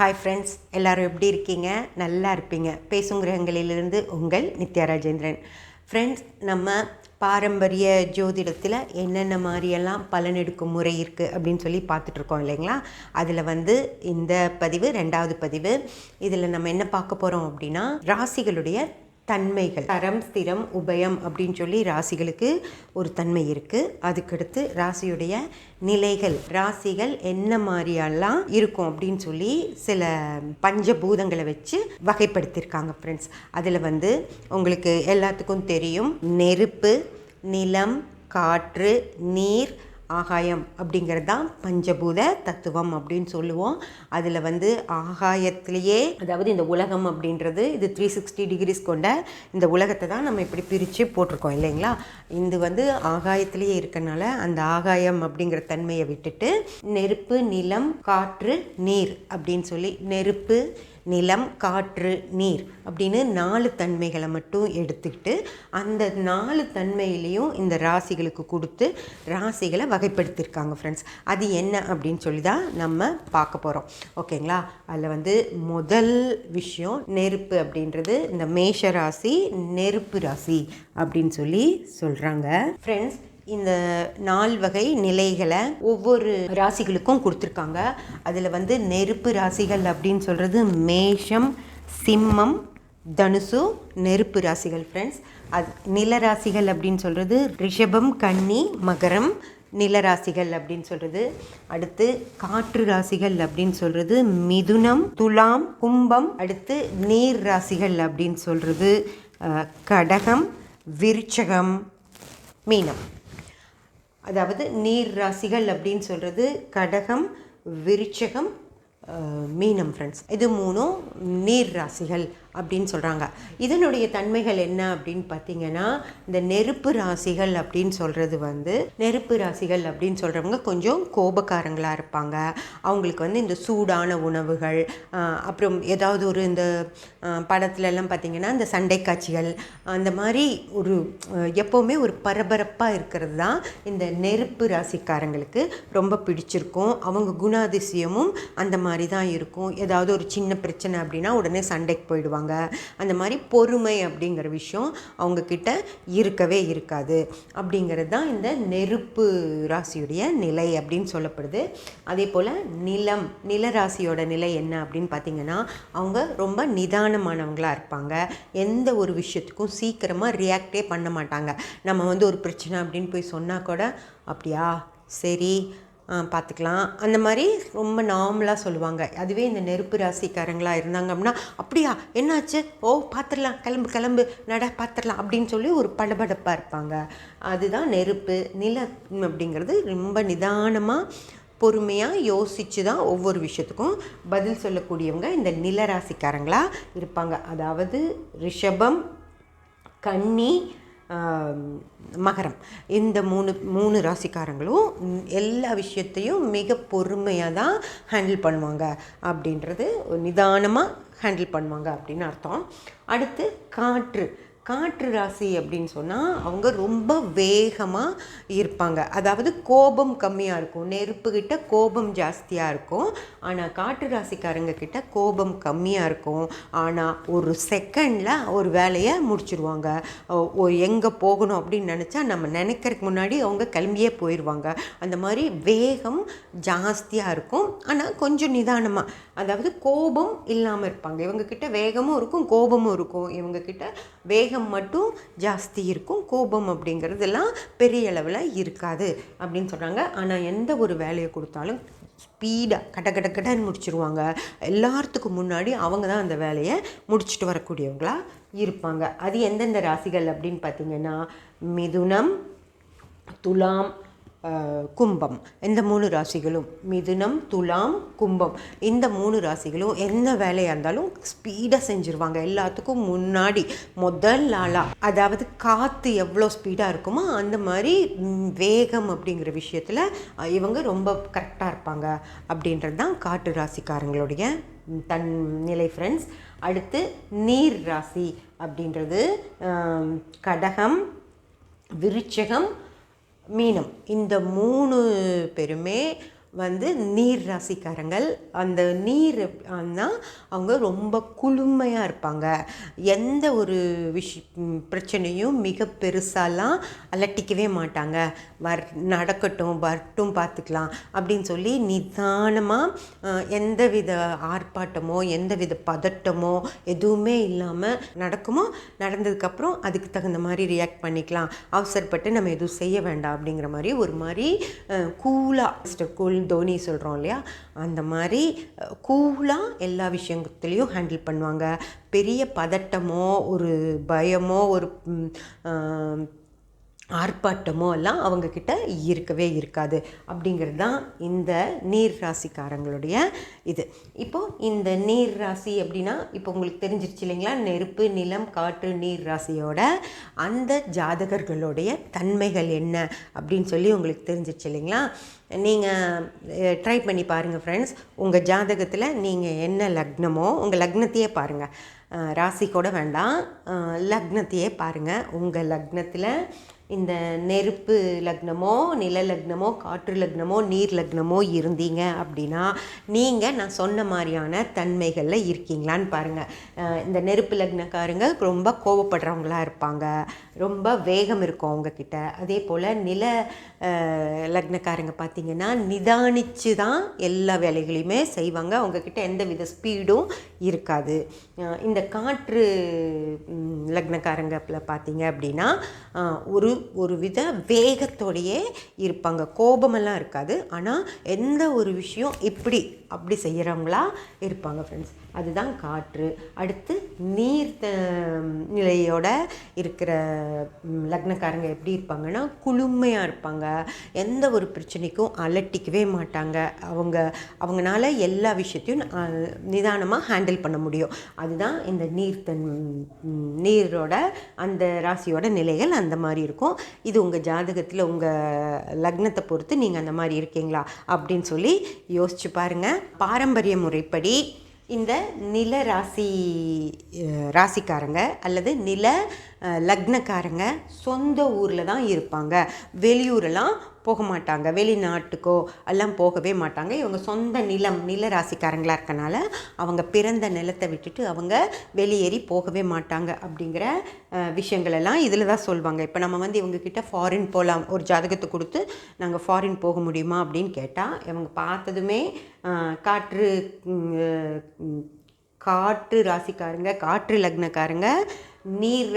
Hi friends எல்லோரும் எப்படி இருக்கீங்க? நல்லா இருப்பீங்க. பேசும் கிரகங்களிலிருந்து உங்கள் நித்யா ராஜேந்திரன். ஃப்ரெண்ட்ஸ் நம்ம பாரம்பரிய ஜோதிடத்தில் என்னென்ன மாதிரியெல்லாம் பலனெடுக்கும் முறை இருக்குது அப்படின்னு சொல்லி பார்த்துட்ருக்கோம் இல்லைங்களா? அதில் வந்து இந்த பதிவு ரெண்டாவது பதிவு. இதில் நம்ம என்ன பார்க்க போகிறோம் அப்படின்னா ராசிகளுடைய தன்மைகள். தரம் ஸ்திரம் உபயம் அப்படின்னு சொல்லி ராசிகளுக்கு ஒரு தன்மை இருக்குது அதுக்கடுத்து ராசியுடைய நிலைகள். ராசிகள் என்ன மாதிரியெல்லாம் இருக்கும் அப்படின்னு சொல்லி சில பஞ்சபூதங்களை வச்சு வகைப்படுத்தியிருக்காங்க ஃப்ரெண்ட்ஸ் அதில் வந்து உங்களுக்கு எல்லாத்துக்கும் தெரியும். நெருப்பு நிலம் காற்று நீர் ஆகாயம் அப்படிங்கிறது தான் பஞ்சபூத தத்துவம் அப்படின்னு சொல்லுவோம். அதில் வந்து ஆகாயத்திலேயே அதாவது இந்த உலகம் அப்படின்றது இது த்ரீ சிக்ஸ்டி டிகிரிஸ் கொண்ட இந்த உலகத்தை தான் நம்ம இப்படி பிரித்து போட்டிருக்கோம் இல்லைங்களா? இது வந்து ஆகாயத்திலேயே இருக்கனால அந்த ஆகாயம் அப்படிங்கிற தன்மையை விட்டுட்டு நெருப்பு நிலம் காற்று நீர் அப்படின்னு சொல்லி நெருப்பு நிலம் காற்று நீர் அப்படின்னு நாலு தன்மைகளை மட்டும் எடுத்துக்கிட்டு அந்த நாலு தன்மையிலையும் இந்த ராசிகளுக்கு கொடுத்து ராசிகளை வகைப்படுத்தியிருக்காங்க ஃப்ரெண்ட்ஸ் அது என்ன அப்படின்னு சொல்லி தான் நம்ம பார்க்க போகிறோம் ஓகேங்களா? அதில் வந்து முதல் விஷயம் நெருப்பு அப்படின்றது இந்த மேஷ ராசி நெருப்பு ராசி அப்படின்னு சொல்லி சொல்கிறாங்க ஃப்ரெண்ட்ஸ் இந்த நால் வகை நிலைகளை ஒவ்வொரு ராசிகளுக்கும் கொடுத்துருக்காங்க. அதில் வந்து நெருப்பு ராசிகள் அப்படின்னு சொல்கிறது மேஷம் சிம்மம் தனுசு நெருப்பு ராசிகள் ஃப்ரெண்ட்ஸ் அது நில ராசிகள் அப்படின்னு சொல்கிறது ரிஷபம் கன்னி மகரம் நிலராசிகள் அப்படின்னு சொல்கிறது அடுத்து காற்று ராசிகள் அப்படின்னு சொல்கிறது மிதுனம் துலாம் கும்பம். அடுத்து நீர் ராசிகள் அப்படின்னு சொல்கிறது கடகம் விருச்சகம் மீனம். அதாவது நீர் ராசிகள் அப்படின்னு சொல்கிறது கடகம் விருச்சகம் மீனம் ஃப்ரெண்ட்ஸ் இது மூணும் நீர் ராசிகள். அப்படின்னு சொல்கிறாங்க இதனுடைய தன்மைகள் என்ன அப்படின்னு பார்த்தீங்கன்னா இந்த நெருப்பு ராசிகள் அப்படின்னு சொல்கிறது வந்து நெருப்பு ராசிகள் அப்படின்னு சொல்கிறவங்க கொஞ்சம் கோபக்காரங்களாக இருப்பாங்க. அவங்களுக்கு வந்து இந்த சூடான உணவுகள் அப்புறம் ஏதாவது ஒரு இந்த படத்துலலாம் பார்த்திங்கன்னா இந்த சண்டை காட்சிகள் அந்த மாதிரி ஒரு எப்போவுமே ஒரு பரபரப்பாக இருக்கிறது தான் இந்த நெருப்பு ராசிக்காரங்களுக்கு ரொம்ப பிடிச்சிருக்கும். அவங்க குணாதிசயமும் அந்த மாதிரி தான் இருக்கும். ஏதாவது ஒரு சின்ன பிரச்சனை அப்படின்னா உடனே சண்டைக்கு போயிடுவாங்க. அந்த மாதிரி பொறுமை அப்படிங்கிற விஷயம் அவங்கக்கிட்ட இருக்கவே இருக்காது. அப்படிங்கிறது தான் இந்த நெருப்பு ராசியுடைய நிலை அப்படின்னு சொல்லப்படுது. அதே போல் நிலம் நில ராசியோட நிலை என்ன அப்படின்னு பார்த்தீங்கன்னா அவங்க ரொம்ப நிதானமானவங்களாக இருப்பாங்க. எந்த ஒரு விஷயத்துக்கும் சீக்கிரமாக ரியாக்டே பண்ண மாட்டாங்க. நம்ம வந்து ஒரு பிரச்சனை அப்படின்னு போய் சொன்னால் கூட அப்படியா? சரி. பார்த்துக்கலாம். அந்த மாதிரி ரொம்ப நார்மலாக சொல்லுவாங்க. அதுவே இந்த நெருப்பு ராசிக்காரங்களாக இருந்தாங்க அப்படின்னா அப்படியா? என்னாச்சு? ஓ பார்த்துடலாம். கிளம்பு கிளம்பு. நட பார்த்துடலாம். அப்படின்னு சொல்லி ஒரு படபடப்பாக இருப்பாங்க. அதுதான் நெருப்பு நில அப்படிங்கிறது ரொம்ப நிதானமாக பொறுமையாக யோசித்து தான் ஒவ்வொரு விஷயத்துக்கும் பதில் சொல்லக்கூடியவங்க இந்த நிலராசிக்காரங்களாக இருப்பாங்க. அதாவது ரிஷபம் கன்னி மகரம். இந்த மூணு மூணு ராசிக்காரங்களும் எல்லா விஷயத்தையும் மிக பொறுமையாக தான் ஹேண்டில் பண்ணுவாங்க அப்படின்றது நிதானமாக ஹேண்டில் பண்ணுவாங்க அப்படின்னு அர்த்தம். அடுத்து காற்று. காற்று ராசி அப்படின்னு சொன்னால் அவங்க ரொம்ப வேகமாக இருப்பாங்க. அதாவது கோபம் கம்மியாக இருக்கும். நெருப்புக்கிட்ட கோபம் ஜாஸ்தியாக இருக்கும். ஆனால் காற்று ராசிக்காரங்க கிட்ட கோபம் கம்மியாக இருக்கும். ஆனால் ஒரு செகண்டில் ஒரு வேலையை முடிச்சுருவாங்க. எங்கே போகணும் அப்படின்னு நினச்சா நம்ம நினைக்கிறதுக்கு முன்னாடி அவங்க கிளம்பியே போயிடுவாங்க அந்த மாதிரி வேகம் ஜாஸ்தியாக இருக்கும். ஆனால் கொஞ்சம் நிதானமாக அதாவது கோபம் இல்லாமல் இருப்பாங்க. இவங்கக்கிட்ட வேகமும் இருக்கும் கோபமும் இருக்கும். இவங்கக்கிட்ட வேகம் மட்டும் ஜாஸ்தி இருக்கும். கோபம் அப்படிங்கிறதெல்லாம் பெரிய அளவில் இருக்காது அப்படின்னு சொல்கிறாங்க ஆனால் எந்த ஒரு வேலையை கொடுத்தாலும் ஸ்பீடாக கட கட கடன்னு முடிச்சிருவாங்க. எல்லாத்துக்கும் முன்னாடி அவங்க தான் அந்த வேலையை முடிச்சுட்டு வரக்கூடியவங்களாக இருப்பாங்க. அது எந்தெந்த ராசிகள் அப்படின்னு பார்த்தீங்கன்னா மிதுனம் துலாம் கும்பம். இந்த மூணு ராசிகளும் மிதுனம் துலாம் கும்பம். இந்த மூணு ராசிகளும் என்ன வேலையாக இருந்தாலும் ஸ்பீடாக செஞ்சுருவாங்க. எல்லாத்துக்கும் முன்னாடி முதல் ஆளாக அதாவது காற்று எவ்வளோ ஸ்பீடாக இருக்குமோ அந்த மாதிரி வேகம் அப்படிங்கிற விஷயத்தில் இவங்க ரொம்ப கரெக்டாக இருப்பாங்க. அப்படின்றது தான் காட்டு ராசிக்காரங்களுடைய தன் நிலை ஃப்ரெண்ட்ஸ் அடுத்து நீர் ராசி அப்படின்றது கடகம் விருச்சகம் மீனம். இந்த மூணு பேருமே வந்து நீர் ராசிக்காரங்கள் அந்த நீர் ஆனால் அவங்க ரொம்ப குளுமையாக இருப்பாங்க. எந்த ஒரு விஷ் பிரச்சனையும் மிக பெருசாலாம் அலட்டிக்கவே மாட்டாங்க. வர் நடக்கட்டும் வரட்டும் பார்த்துக்கலாம் அப்படின்னு சொல்லி நிதானமாக எந்த வித ஆர்ப்பாட்டமோ எந்த வித பதட்டமோ எதுவுமே இல்லாமல் நடக்குமோ நடந்ததுக்கப்புறம் அதுக்கு தகுந்த மாதிரி ரியாக்ட் பண்ணிக்கலாம். அவசரப்பட்டு நம்ம எதுவும் செய்ய வேண்டாம் அப்படிங்கிற மாதிரி ஒரு மாதிரி கூலாக கூல் தோனி சொல்கிறோம் இல்லையா? அந்த மாதிரி கூலாக எல்லா விஷயத்துலேயும் ஹேண்டில் பண்ணுவாங்க. பெரிய பதட்டமோ ஒரு பயமோ ஒரு ஆர்ப்பாட்டமோ எல்லாம் அவங்கக்கிட்ட இருக்கவே இருக்காது. அப்படிங்கிறது தான் இந்த நீர் ராசிக்காரங்களுடைய இது. இப்போது இந்த நீர் ராசி அப்படின்னா இப்போ உங்களுக்கு தெரிஞ்சிருச்சு இல்லைங்களா? நெருப்பு நிலம் காற்று நீர் ராசியோட அந்த ஜாதகர்களுடைய தன்மைகள் என்ன அப்படின்னு சொல்லி உங்களுக்கு தெரிஞ்சிருச்சு இல்லைங்களா? நீங்கள் ட்ரை பண்ணி பாருங்கள் ஃப்ரெண்ட்ஸ் உங்கள் ஜாதகத்தில் நீங்கள் என்ன லக்னமோ உங்கள் லக்னத்தையே பாருங்கள் ராசி கூட வேண்டாம். லக்னத்தையே பாருங்கள் உங்கள் லக்னத்தில் இந்த நெருப்பு லக்னமோ நில லக்னமோ காற்று லக்னமோ நீர் லக்னமோ இருந்தீங்க அப்படின்னா நீங்கள் நான் சொன்ன மாதிரியான தன்மைகளில் இருக்கீங்களான்னு பாருங்கள் இந்த நெருப்பு லக்னக்காரங்க ரொம்ப கோவப்படுறவங்களாக இருப்பாங்க. ரொம்ப வேகம் இருக்கும் அவங்கக்கிட்ட அதே போல் நில லக்னக்காரங்க பார்த்தீங்கன்னா நிதானித்து தான் எல்லா வேலைகளையுமே செய்வாங்க. அவங்கக்கிட்ட எந்த வித ஸ்பீடும் இருக்காது. இந்த காற்று லக்னக்காரங்கப்பில் லக்னக்காரங்க பார்த்தீங்க அப்படின்னா ஒரு ஒரு வித வேகத்தோடையே இருப்பாங்க. கோபமெல்லாம் இருக்காது. ஆனால் எந்த ஒரு விஷயம் இப்படி அப்படி செய்கிறவங்களா இருப்பாங்க ஃப்ரெண்ட்ஸ் அதுதான் காற்று. அடுத்து நீர் நிலையோட இருக்கிற லக்னக்காரங்க எப்படி இருப்பாங்கன்னா குளுமையாக இருப்பாங்க. எந்த ஒரு பிரச்சனைக்கும் அலட்டிக்கவே மாட்டாங்க. அவங்க அவங்களால எல்லா விஷயத்தையும் நிதானமாக ஹேண்டில் பண்ண முடியும். அதுதான் இந்த நீர்த்தன் நீரோட அந்த ராசியோட நிலைகள் அந்த மாதிரி இருக்கும். இது உங்கள் ஜாதகத்தில் உங்கள் லக்னத்தை பொறுத்து நீங்கள் அந்த மாதிரி இருக்கீங்களா? அப்படின்னு சொல்லி யோசிச்சு பாருங்கள் பாரம்பரிய முறைப்படி இந்த நில ராசி ராசிக்காரங்க அல்லது நில லக்னக்காரங்க சொந்த ஊரில் தான் இருப்பாங்க. வெளியூரெல்லாம் போக மாட்டாங்க. வெளிநாட்டுக்கோ எல்லாம் போகவே மாட்டாங்க. இவங்க சொந்த நிலம் நில ராசிக்காரங்களாக இருக்கனால அவங்க பிறந்த நிலத்தை விட்டுட்டு அவங்க வெளியேறி போகவே மாட்டாங்க அப்படிங்கிற விஷயங்களெல்லாம் விஷயங்கள் எல்லாம் இதில் தான் சொல்லுவாங்க இப்போ நம்ம வந்து இவங்கக்கிட்ட ஃபாரின் போகலாம் ஒரு ஜாதகத்தை கொடுத்து நாங்கள் ஃபாரின் போக முடியுமா அப்படின்னு கேட்டால் இவங்க பார்த்ததுமே காற்று காற்று ராசிக்காரங்க காற்று லக்னக்காரங்க நீர்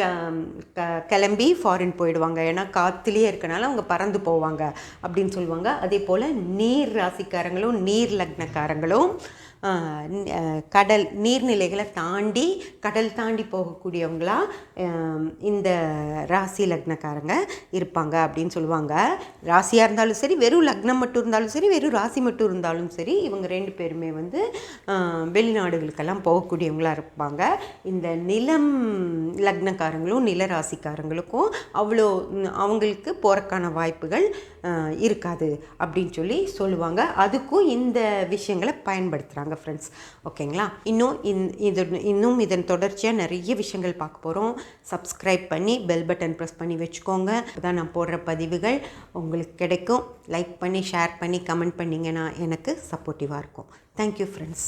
க- கிளம்பி ஃபாரின் போயிடுவாங்க. ஏன்னா காற்றுலேயே இருக்கனால அவங்க பறந்து போவாங்க அப்படின்னு சொல்லுவாங்க. அதே போல் நீர் ராசிக்காரங்களும் நீர் லக்னக்காரங்களும் கடல் நீர்நிலைகளை தாண்டி கடல் தாண்டி போகக்கூடியவங்களா இந்த ராசி லக்னக்காரங்க இருப்பாங்க அப்படின்னு சொல்லுவாங்க. ராசியாக இருந்தாலும் சரி வெறும் லக்னம் மட்டும் இருந்தாலும் சரி வெறும் ராசி மட்டும் இருந்தாலும் சரி இவங்க ரெண்டு பேருமே வந்து வெளிநாடுகளுக்கெல்லாம் போகக்கூடியவங்களாக இருப்பாங்க. இந்த நிலம் லக்னக்காரங்களும் நில ராசிக்காரங்களுக்கும் அவ்வளோ அவங்களுக்கு போகிறக்கான வாய்ப்புகள் இருக்காது அப்படின்னு சொல்லி சொல்லுவாங்க. அதுக்கும் இந்த விஷயங்களை பயன்படுத்துகிறாங்க ஃப்ரெண்ட்ஸ் ஓகேங்களா இன்னும் இந் இது இன்னும் இதன் தொடர்ச்சியாக நிறைய விஷயங்கள் பார்க்க போகிறோம் சப்ஸ்கிரைப் பண்ணி பெல் பட்டன் ப்ரெஸ் பண்ணி வச்சுக்கோங்க. தான் நான் போடுற பதிவுகள் உங்களுக்கு கிடைக்கும். லைக் பண்ணி ஷேர் பண்ணி கமெண்ட் பண்ணிங்கன்னா எனக்கு சப்போர்ட்டிவாக இருக்கும். Thank you friends